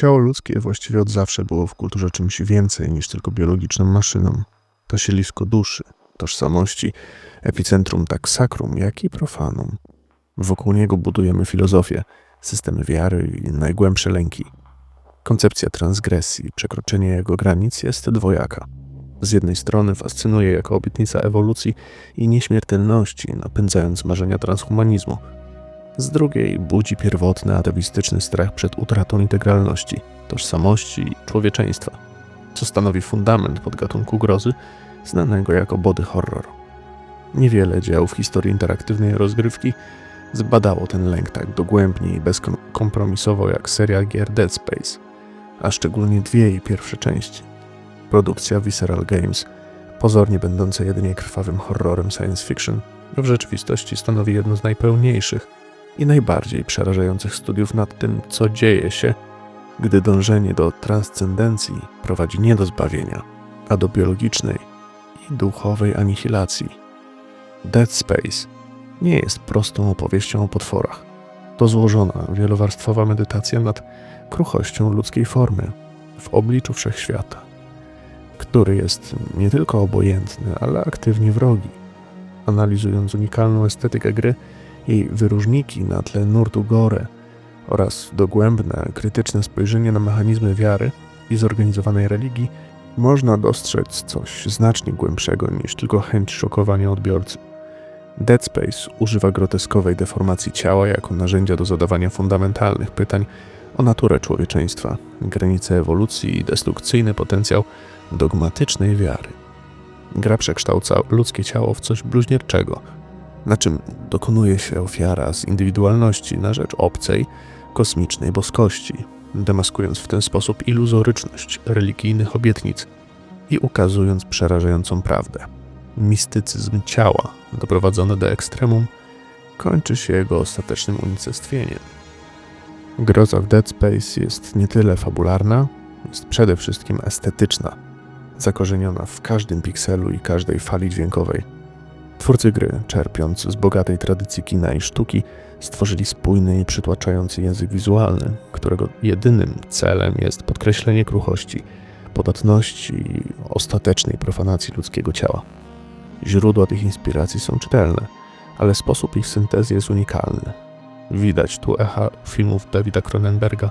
Ciało ludzkie właściwie od zawsze było w kulturze czymś więcej niż tylko biologiczną maszyną. To sielisko duszy, tożsamości, epicentrum tak sakrum, jak i profanum. Wokół niego budujemy filozofię, systemy wiary i najgłębsze lęki. Koncepcja transgresji, przekroczenie jego granic jest dwojaka. Z jednej strony fascynuje jako obietnica ewolucji i nieśmiertelności, napędzając marzenia transhumanizmu. Z drugiej budzi pierwotny atawistyczny strach przed utratą integralności, tożsamości i człowieczeństwa, co stanowi fundament podgatunku grozy znanego jako body horror. Niewiele dzieł w historii interaktywnej rozgrywki zbadało ten lęk tak dogłębnie i bezkompromisowo jak seria gier Dead Space, a szczególnie dwie jej pierwsze części. Produkcja Visceral Games, pozornie będąca jedynie krwawym horrorem science fiction, w rzeczywistości stanowi jedno z najpełniejszych i najbardziej przerażających studiów nad tym, co dzieje się, gdy dążenie do transcendencji prowadzi nie do zbawienia, a do biologicznej i duchowej anihilacji. Dead Space nie jest prostą opowieścią o potworach. To złożona, wielowarstwowa medytacja nad kruchością ludzkiej formy w obliczu wszechświata, który jest nie tylko obojętny, ale aktywnie wrogi. Analizując unikalną estetykę gry, jej wyróżniki na tle nurtu gore oraz dogłębne, krytyczne spojrzenie na mechanizmy wiary i zorganizowanej religii, można dostrzec coś znacznie głębszego niż tylko chęć szokowania odbiorcy. Dead Space używa groteskowej deformacji ciała jako narzędzia do zadawania fundamentalnych pytań o naturę człowieczeństwa, granice ewolucji i destrukcyjny potencjał dogmatycznej wiary. Gra przekształca ludzkie ciało w coś bluźnierczego, na czym dokonuje się ofiara z indywidualności na rzecz obcej, kosmicznej boskości, demaskując w ten sposób iluzoryczność religijnych obietnic i ukazując przerażającą prawdę. Mistycyzm ciała, doprowadzony do ekstremum, kończy się jego ostatecznym unicestwieniem. Groza w Dead Space jest nie tyle fabularna, jest przede wszystkim estetyczna, zakorzeniona w każdym pikselu i każdej fali dźwiękowej. Twórcy gry, czerpiąc z bogatej tradycji kina i sztuki, stworzyli spójny i przytłaczający język wizualny, którego jedynym celem jest podkreślenie kruchości, podatności i ostatecznej profanacji ludzkiego ciała. Źródła tych inspiracji są czytelne, ale sposób ich syntezy jest unikalny. Widać tu echa filmów Davida Cronenberga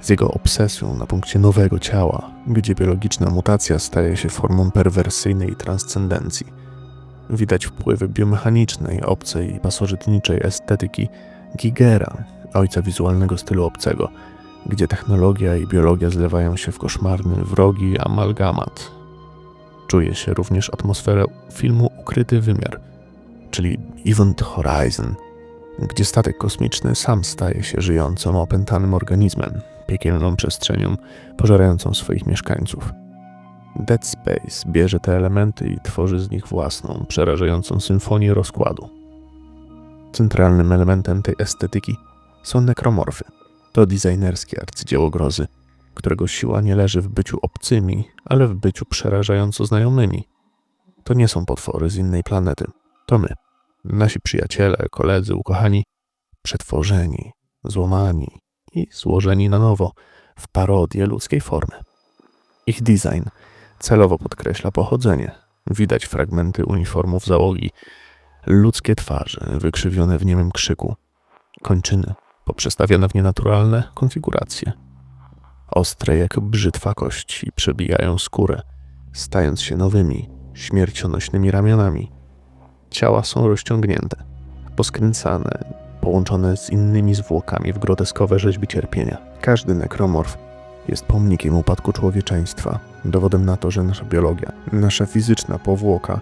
z jego obsesją na punkcie nowego ciała, gdzie biologiczna mutacja staje się formą perwersyjnej transcendencji. Widać wpływy biomechanicznej, obcej i pasożytniczej estetyki Gigera, ojca wizualnego stylu obcego, gdzie technologia i biologia zlewają się w koszmarny, wrogi amalgamat. Czuje się również atmosferę filmu Ukryty Wymiar, czyli Event Horizon, gdzie statek kosmiczny sam staje się żyjącym, opętanym organizmem, piekielną przestrzenią pożerającą swoich mieszkańców. Dead Space bierze te elementy i tworzy z nich własną, przerażającą symfonię rozkładu. Centralnym elementem tej estetyki są nekromorfy. To designerskie arcydzieło grozy, którego siła nie leży w byciu obcymi, ale w byciu przerażająco znajomymi. To nie są potwory z innej planety. To my, nasi przyjaciele, koledzy, ukochani, przetworzeni, złamani i złożeni na nowo w parodię ludzkiej formy. Ich design celowo podkreśla pochodzenie. Widać fragmenty uniformów załogi, ludzkie twarze wykrzywione w niemym krzyku, kończyny poprzestawione w nienaturalne konfiguracje. Ostre jak brzytwa kości przebijają skórę, stając się nowymi, śmiercionośnymi ramionami. Ciała są rozciągnięte, poskręcane, połączone z innymi zwłokami w groteskowe rzeźby cierpienia. Każdy nekromorf jest pomnikiem upadku człowieczeństwa, dowodem na to, że nasza biologia, nasza fizyczna powłoka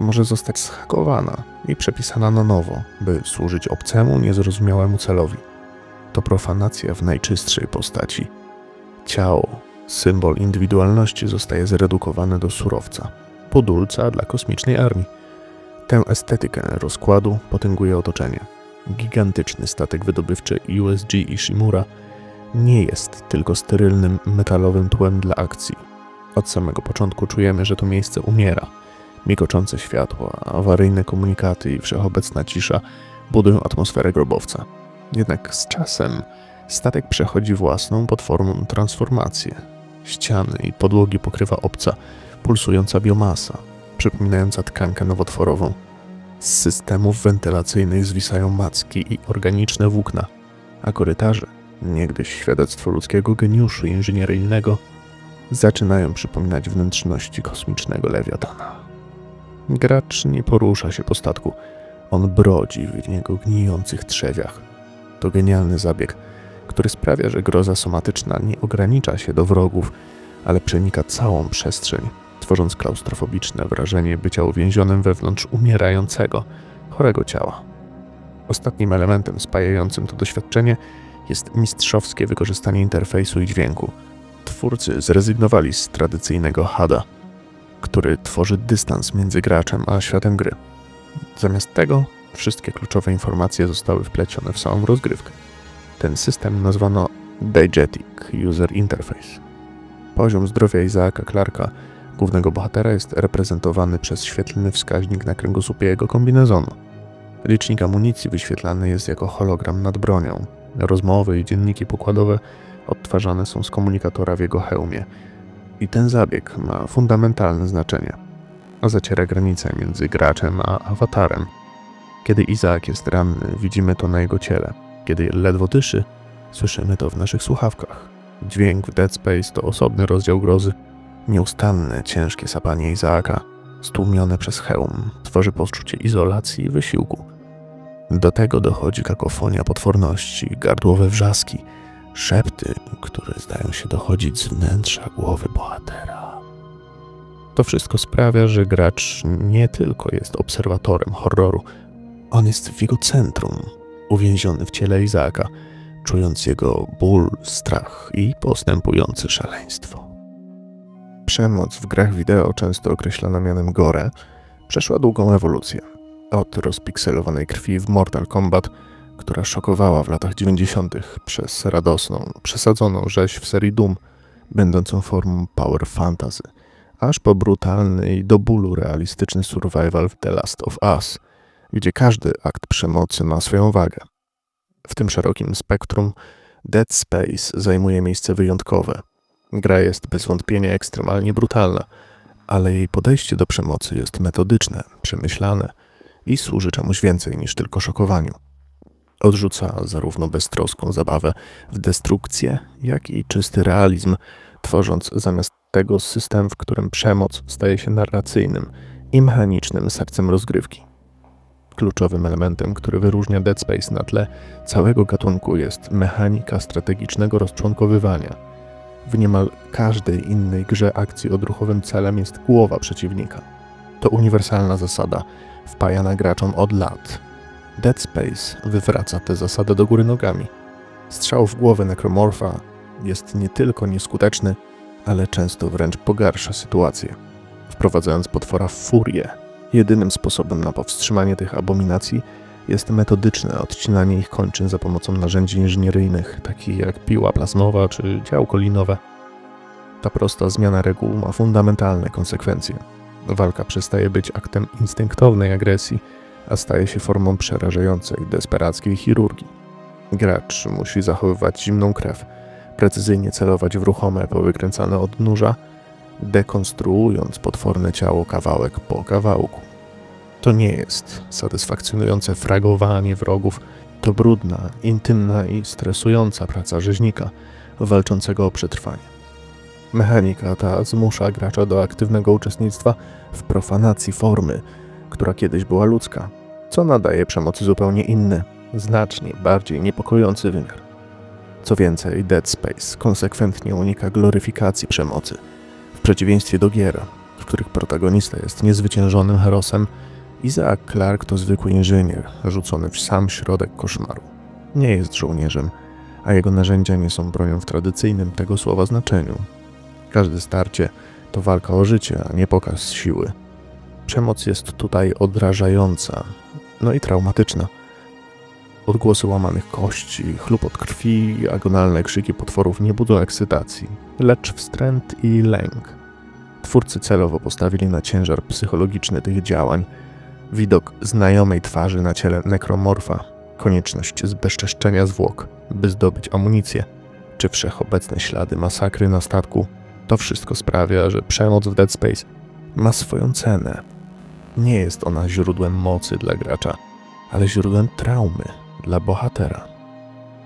może zostać zhakowana i przepisana na nowo, by służyć obcemu, niezrozumiałemu celowi. To profanacja w najczystszej postaci. Ciało, symbol indywidualności, zostaje zredukowane do surowca, podulca dla kosmicznej armii. Tę estetykę rozkładu potęguje otoczenie. Gigantyczny statek wydobywczy USG Ishimura nie jest tylko sterylnym metalowym tłem dla akcji. Od samego początku czujemy, że to miejsce umiera. Migoczące światła, awaryjne komunikaty i wszechobecna cisza budują atmosferę grobowca. Jednak z czasem Statek przechodzi własną potworną transformację. Ściany i podłogi pokrywa obca, pulsująca biomasa, przypominająca tkankę nowotworową. Z systemów wentylacyjnych zwisają macki i organiczne włókna, a korytarze, niegdyś świadectwo ludzkiego geniuszu inżynieryjnego, zaczynają przypominać wnętrzności kosmicznego lewiatana. Gracz nie porusza się po statku, on brodzi w niego gnijących trzewiach. To genialny zabieg, który sprawia, że groza somatyczna nie ogranicza się do wrogów, ale przenika całą przestrzeń, tworząc klaustrofobiczne wrażenie bycia uwięzionym wewnątrz umierającego, chorego ciała. Ostatnim elementem spajającym to doświadczenie jest mistrzowskie wykorzystanie interfejsu i dźwięku. Twórcy zrezygnowali z tradycyjnego HUD-a, który tworzy dystans między graczem a światem gry. Zamiast tego wszystkie kluczowe informacje zostały wplecione w samą rozgrywkę. Ten system nazwano Diegetic User Interface. Poziom zdrowia Izaaka Clarka, głównego bohatera, jest reprezentowany przez świetlny wskaźnik na kręgosłupie jego kombinezonu. Licznik amunicji wyświetlany jest jako hologram nad bronią. Rozmowy i dzienniki pokładowe odtwarzane są z komunikatora w jego hełmie. I ten zabieg ma fundamentalne znaczenie. Zaciera granicę między graczem a awatarem. Kiedy Izaak jest ranny, widzimy to na jego ciele. Kiedy ledwo dyszy, słyszymy to w naszych słuchawkach. Dźwięk w Dead Space to osobny rozdział grozy. Nieustanne, ciężkie sapanie Izaaka, stłumione przez hełm, tworzy poczucie izolacji i wysiłku. Do tego dochodzi kakofonia potworności, gardłowe wrzaski, szepty, które zdają się dochodzić z wnętrza głowy bohatera. To wszystko sprawia, że gracz nie tylko jest obserwatorem horroru, on jest w jego centrum, uwięziony w ciele Izaaka, czując jego ból, strach i postępujące szaleństwo. Przemoc w grach wideo, często określana mianem gore, przeszła długą ewolucję. Od rozpikselowanej krwi w Mortal Kombat, która szokowała w latach 90. przez radosną, przesadzoną rzeź w serii Doom, będącą formą power fantasy, aż po brutalny i do bólu realistyczny survival w The Last of Us, gdzie każdy akt przemocy ma swoją wagę. W tym szerokim spektrum Dead Space zajmuje miejsce wyjątkowe. Gra jest bez wątpienia ekstremalnie brutalna, ale jej podejście do przemocy jest metodyczne, przemyślane i służy czemuś więcej niż tylko szokowaniu. Odrzuca zarówno beztroską zabawę w destrukcję, jak i czysty realizm, tworząc zamiast tego system, w którym przemoc staje się narracyjnym i mechanicznym sercem rozgrywki. Kluczowym elementem, który wyróżnia Dead Space na tle całego gatunku jest mechanika strategicznego rozczłonkowywania. W niemal każdej innej grze akcji odruchowym celem jest głowa przeciwnika. To uniwersalna zasada, wpajana graczom od lat. Dead Space wywraca tę zasadę do góry nogami. Strzał w głowę nekromorfa jest nie tylko nieskuteczny, ale często wręcz pogarsza sytuację, wprowadzając potwora w furię Jedynym sposobem na powstrzymanie tych abominacji jest metodyczne odcinanie ich kończyn za pomocą narzędzi inżynieryjnych, takich jak piła plazmowa czy działko linowe. Ta prosta zmiana reguł ma fundamentalne konsekwencje. Walka przestaje być aktem instynktownej agresji, a staje się formą przerażającej, desperackiej chirurgii. Gracz musi zachowywać zimną krew, precyzyjnie celować w ruchome, powykręcane odnóża, dekonstruując potworne ciało kawałek po kawałku. To nie jest satysfakcjonujące fragowanie wrogów, to brudna, intymna i stresująca praca rzeźnika walczącego o przetrwanie. Mechanika ta zmusza gracza do aktywnego uczestnictwa w profanacji formy, która kiedyś była ludzka, co nadaje przemocy zupełnie inny, znacznie bardziej niepokojący wymiar. Co więcej, Dead Space konsekwentnie unika gloryfikacji przemocy – w przeciwieństwie do gier, w których protagonista jest niezwyciężonym herosem, Isaac Clarke to zwykły inżynier, rzucony w sam środek koszmaru. Nie jest żołnierzem, a jego narzędzia nie są bronią w tradycyjnym tego słowa znaczeniu. Każde starcie to walka o życie, a nie pokaz siły. Przemoc jest tutaj odrażająca, no i traumatyczna. Odgłosy łamanych kości, chlupot krwi agonalne krzyki potworów nie budzą ekscytacji, lecz wstręt i lęk. Twórcy celowo postawili na ciężar psychologiczny tych działań. Widok znajomej twarzy na ciele nekromorfa konieczność zbezczeszczenia zwłok, by zdobyć amunicję, czy wszechobecne ślady masakry na statku, to wszystko sprawia, że przemoc w Dead Space ma swoją cenę. Nie jest ona źródłem mocy dla gracza, ale źródłem traumy dla bohatera.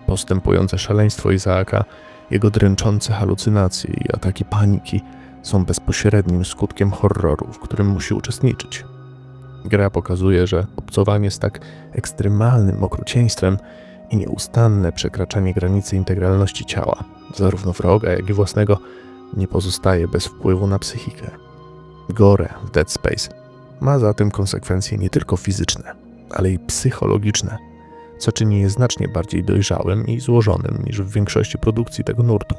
Postępujące szaleństwo Izaaka, jego dręczące halucynacje i ataki paniki są bezpośrednim skutkiem horroru, w którym musi uczestniczyć. Gra pokazuje, że obcowanie z tak ekstremalnym okrucieństwem i nieustanne przekraczanie granicy integralności ciała, zarówno wroga, jak i własnego, nie pozostaje bez wpływu na psychikę. Gore w Dead Space ma zatem konsekwencje nie tylko fizyczne, ale i psychologiczne, co czyni je znacznie bardziej dojrzałym i złożonym niż w większości produkcji tego nurtu.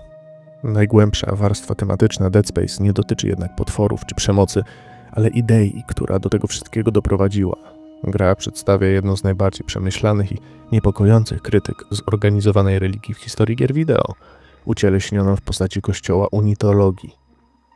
Najgłębsza warstwa tematyczna Dead Space nie dotyczy jednak potworów czy przemocy, ale idei, która do tego wszystkiego doprowadziła. Gra przedstawia jedną z najbardziej przemyślanych i niepokojących krytyk zorganizowanej religii w historii gier wideo, ucieleśnioną w postaci kościoła unitologii.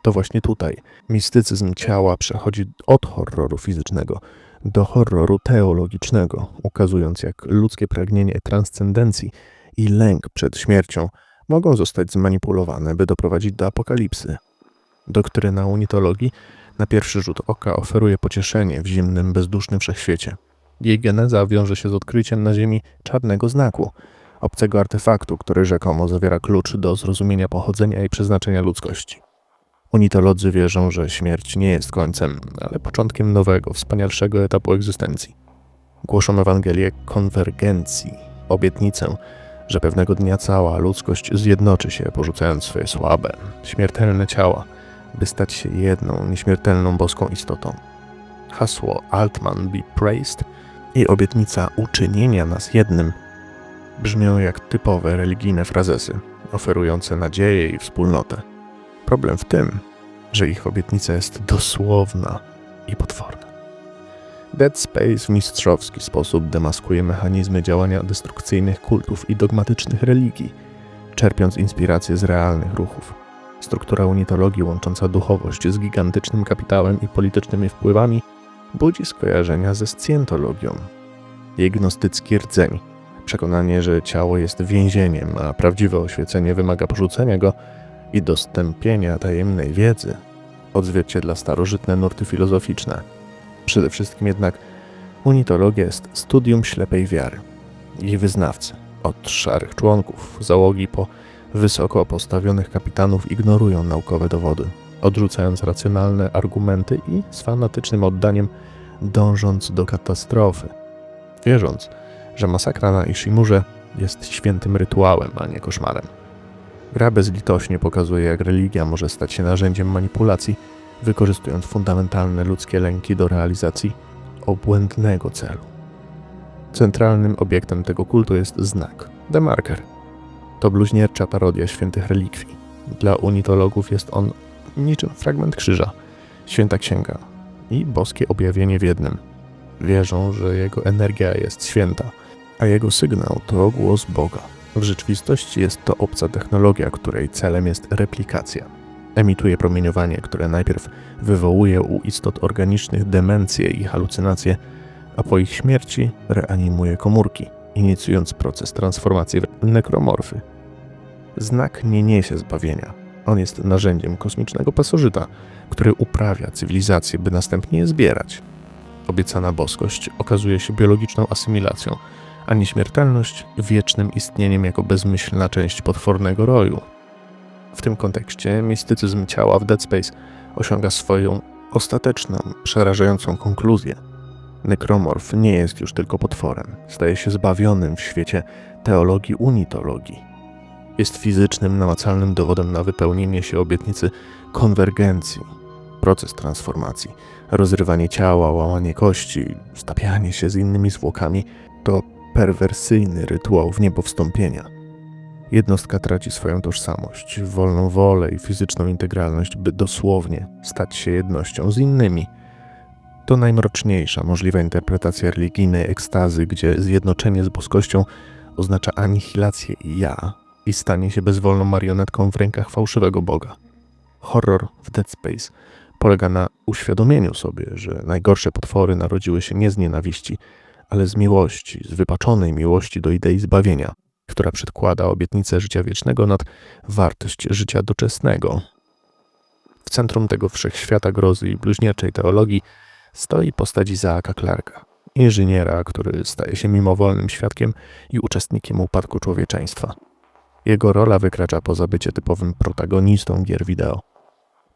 To właśnie tutaj mistycyzm ciała przechodzi od horroru fizycznego do horroru teologicznego, ukazując jak ludzkie pragnienie transcendencji i lęk przed śmiercią mogą zostać zmanipulowane, by doprowadzić do apokalipsy. Doktryna unitologii na pierwszy rzut oka oferuje pocieszenie w zimnym, bezdusznym wszechświecie. Jej geneza wiąże się z odkryciem na Ziemi czarnego znaku, obcego artefaktu, który rzekomo zawiera klucz do zrozumienia pochodzenia i przeznaczenia ludzkości. Unitolodzy wierzą, że śmierć nie jest końcem, ale początkiem nowego, wspanialszego etapu egzystencji. Głoszą Ewangelię konwergencji, obietnicę, że pewnego dnia cała ludzkość zjednoczy się, porzucając swoje słabe, śmiertelne ciała, by stać się jedną, nieśmiertelną boską istotą. Hasło Altman be praised i obietnica uczynienia nas jednym brzmią jak typowe religijne frazesy, oferujące nadzieję i wspólnotę. Problem w tym, że ich obietnica jest dosłowna i potworna. Dead Space w mistrzowski sposób demaskuje mechanizmy działania destrukcyjnych kultów i dogmatycznych religii, czerpiąc inspiracje z realnych ruchów. Struktura unitologii łącząca duchowość z gigantycznym kapitałem i politycznymi wpływami budzi skojarzenia ze scjentologią. Jej gnostycki rdzeń, przekonanie, że ciało jest więzieniem, a prawdziwe oświecenie wymaga porzucenia go i dostępienia tajemnej wiedzy, odzwierciedla starożytne nurty filozoficzne. Przede wszystkim jednak unitologia jest studium ślepej wiary. Jej wyznawcy, od szarych członków załogi po wysoko postawionych kapitanów ignorują naukowe dowody, odrzucając racjonalne argumenty i z fanatycznym oddaniem dążąc do katastrofy, wierząc, że masakra na Ishimurze jest świętym rytuałem, a nie koszmarem. Gra bezlitośnie pokazuje, jak religia może stać się narzędziem manipulacji, wykorzystując fundamentalne ludzkie lęki do realizacji obłędnego celu. Centralnym obiektem tego kultu jest znak, demarker. To bluźniercza parodia świętych relikwii. Dla unitologów jest on niczym fragment krzyża, święta księga i boskie objawienie w jednym. Wierzą, że jego energia jest święta, a jego sygnał to głos Boga. W rzeczywistości jest to obca technologia, której celem jest replikacja. Emituje promieniowanie, które najpierw wywołuje u istot organicznych demencje i halucynacje, a po ich śmierci reanimuje komórki, inicjując proces transformacji w nekromorfy. Znak nie niesie zbawienia. On jest narzędziem kosmicznego pasożyta, który uprawia cywilizację, by następnie je zbierać. Obiecana boskość okazuje się biologiczną asymilacją – a nieśmiertelność wiecznym istnieniem jako bezmyślna część potwornego roju. W tym kontekście mistycyzm ciała w Dead Space osiąga swoją ostateczną, przerażającą konkluzję. Nekromorf nie jest już tylko potworem, staje się zbawionym w świecie teologii unitologii. Jest fizycznym, namacalnym dowodem na wypełnienie się obietnicy konwergencji, proces transformacji, rozrywanie ciała, łamanie kości, stapianie się z innymi zwłokami to perwersyjny rytuał w niebo wstąpienia. Jednostka traci swoją tożsamość, wolną wolę i fizyczną integralność, by dosłownie stać się jednością z innymi. To najmroczniejsza możliwa interpretacja religijnej ekstazy, gdzie zjednoczenie z boskością oznacza anihilację ja i stanie się bezwolną marionetką w rękach fałszywego Boga. Horror w Dead Space polega na uświadomieniu sobie, że najgorsze potwory narodziły się nie z nienawiści, ale z miłości, z wypaczonej miłości do idei zbawienia, która przedkłada obietnicę życia wiecznego nad wartość życia doczesnego. W centrum tego wszechświata grozy i bluźnierczej teologii stoi postać Izaaka Clarka, inżyniera, który staje się mimowolnym świadkiem i uczestnikiem upadku człowieczeństwa. Jego rola wykracza poza bycie typowym protagonistą gier wideo.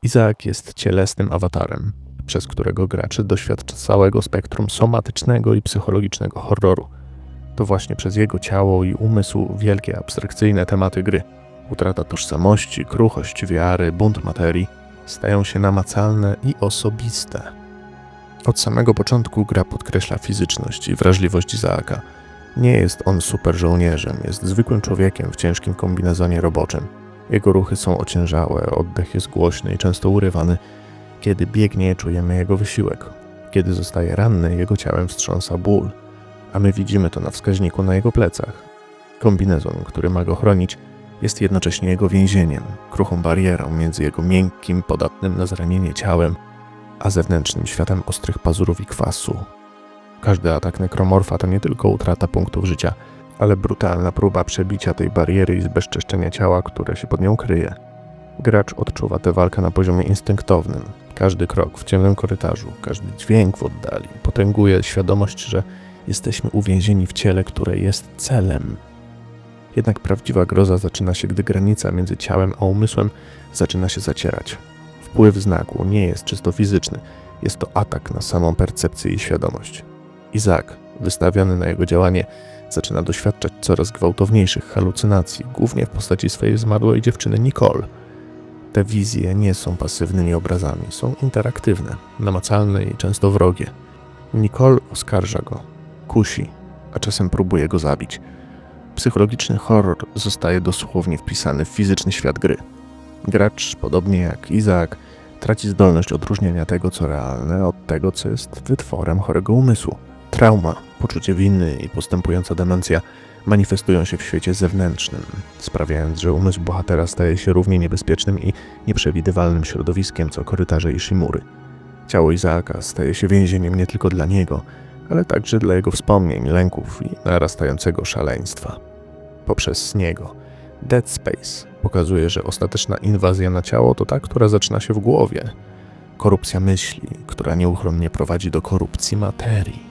Izaak jest cielesnym awatarem, przez którego gracz doświadcza całego spektrum somatycznego i psychologicznego horroru. To właśnie przez jego ciało i umysł wielkie abstrakcyjne tematy gry utrata tożsamości, kruchość wiary, bunt materii stają się namacalne i osobiste. Od samego początku gra podkreśla fizyczność i wrażliwość Izaaka. Nie jest on super żołnierzem, jest zwykłym człowiekiem w ciężkim kombinezonie roboczym. Jego ruchy są ociężałe, oddech jest głośny i często urywany. Kiedy biegnie, czujemy jego wysiłek. Kiedy zostaje ranny, jego ciałem wstrząsa ból, a my widzimy to na wskaźniku na jego plecach. Kombinezon, który ma go chronić, jest jednocześnie jego więzieniem, kruchą barierą między jego miękkim, podatnym na zranienie ciałem, a zewnętrznym światem ostrych pazurów i kwasu. Każdy atak nekromorfa to nie tylko utrata punktów życia, ale brutalna próba przebicia tej bariery i zbezczeszczenia ciała, które się pod nią kryje. Gracz odczuwa tę walkę na poziomie instynktownym. Każdy krok w ciemnym korytarzu, każdy dźwięk w oddali potęguje świadomość, że jesteśmy uwięzieni w ciele, które jest celem. Jednak prawdziwa groza zaczyna się, gdy granica między ciałem a umysłem zaczyna się zacierać. Wpływ znaku nie jest czysto fizyczny, jest to atak na samą percepcję i świadomość. Izak, wystawiony na jego działanie, zaczyna doświadczać coraz gwałtowniejszych halucynacji, głównie w postaci swojej zmarłej dziewczyny Nicole. Te wizje nie są pasywnymi obrazami, są interaktywne, namacalne i często wrogie. Nicole oskarża go, kusi, a czasem próbuje go zabić. Psychologiczny horror zostaje dosłownie wpisany w fizyczny świat gry. Gracz, podobnie jak Izak, traci zdolność odróżnienia tego, co realne, od tego, co jest wytworem chorego umysłu. Trauma, poczucie winy i postępująca demencja manifestują się w świecie zewnętrznym, sprawiając, że umysł bohatera staje się równie niebezpiecznym i nieprzewidywalnym środowiskiem co korytarze i szymury. Ciało Izaaka staje się więzieniem nie tylko dla niego, ale także dla jego wspomnień, lęków i narastającego szaleństwa. Poprzez niego Dead Space pokazuje, że ostateczna inwazja na ciało to ta, która zaczyna się w głowie. Korupcja myśli, która nieuchronnie prowadzi do korupcji materii.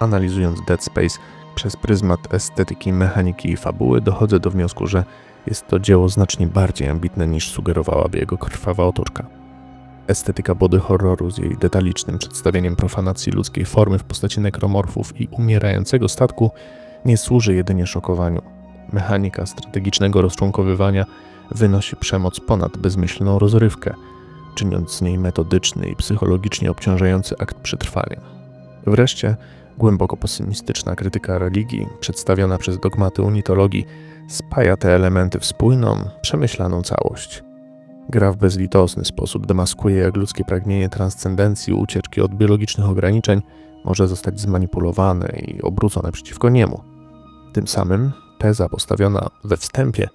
Analizując Dead Space przez pryzmat estetyki, mechaniki i fabuły, dochodzę do wniosku, że jest to dzieło znacznie bardziej ambitne niż sugerowałaby jego krwawa otoczka. Estetyka body horroru z jej detalicznym przedstawieniem profanacji ludzkiej formy w postaci nekromorfów i umierającego statku nie służy jedynie szokowaniu. Mechanika strategicznego rozczłonkowywania wynosi przemoc ponad bezmyślną rozrywkę, czyniąc z niej metodyczny i psychologicznie obciążający akt przetrwania. Wreszcie głęboko pesymistyczna krytyka religii, przedstawiona przez dogmaty unitologii, spaja te elementy w spójną, przemyślaną całość. Gra w bezlitosny sposób demaskuje, jak ludzkie pragnienie transcendencji, ucieczki od biologicznych ograniczeń może zostać zmanipulowane i obrócone przeciwko niemu. Tym samym teza postawiona we wstępie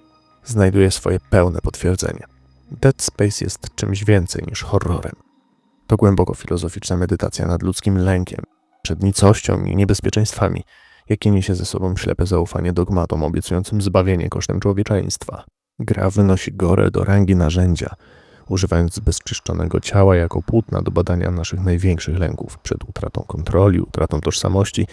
znajduje swoje pełne potwierdzenie. Dead Space jest czymś więcej niż horrorem. To głęboko filozoficzna medytacja nad ludzkim lękiem, przed nicością i niebezpieczeństwami, jakie niesie ze sobą ślepe zaufanie dogmatom obiecującym zbawienie kosztem człowieczeństwa. Gra wynosi gorę do rangi narzędzia, używając zbezczyszczonego ciała jako płótna do badania naszych największych lęków przed utratą kontroli, utratą tożsamości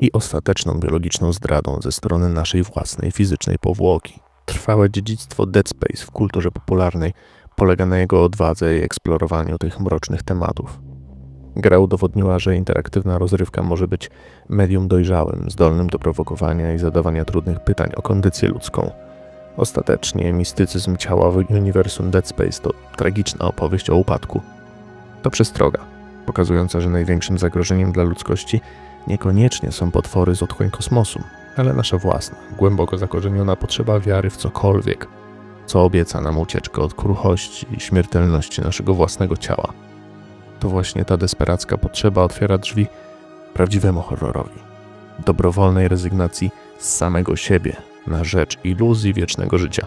i ostateczną biologiczną zdradą ze strony naszej własnej fizycznej powłoki. Trwałe dziedzictwo Dead Space w kulturze popularnej polega na jego odwadze i eksplorowaniu tych mrocznych tematów. Gra udowodniła, że interaktywna rozrywka może być medium dojrzałym, zdolnym do prowokowania i zadawania trudnych pytań o kondycję ludzką. Ostatecznie mistycyzm ciała w uniwersum Dead Space to tragiczna opowieść o upadku. To przestroga, pokazująca, że największym zagrożeniem dla ludzkości niekoniecznie są potwory z otchłań kosmosu, ale nasza własna, głęboko zakorzeniona potrzeba wiary w cokolwiek, co obieca nam ucieczkę od kruchości i śmiertelności naszego własnego ciała to właśnie ta desperacka potrzeba otwiera drzwi prawdziwemu horrorowi dobrowolnej rezygnacji z samego siebie na rzecz iluzji wiecznego życia,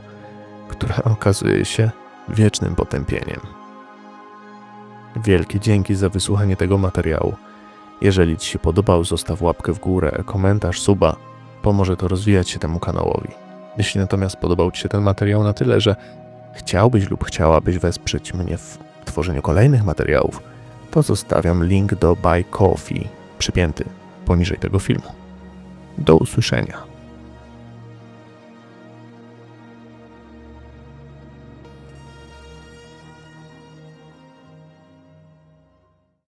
która okazuje się wiecznym potępieniem. Wielkie dzięki za wysłuchanie tego materiału. Jeżeli Ci się podobał, zostaw łapkę w górę, komentarz, suba. Pomoże to rozwijać się temu kanałowi. Jeśli natomiast podobał Ci się ten materiał na tyle, że chciałbyś lub chciałabyś wesprzeć mnie w tworzeniu kolejnych materiałów, pozostawiam link do Buy Coffee przypięty poniżej tego filmu. Do usłyszenia.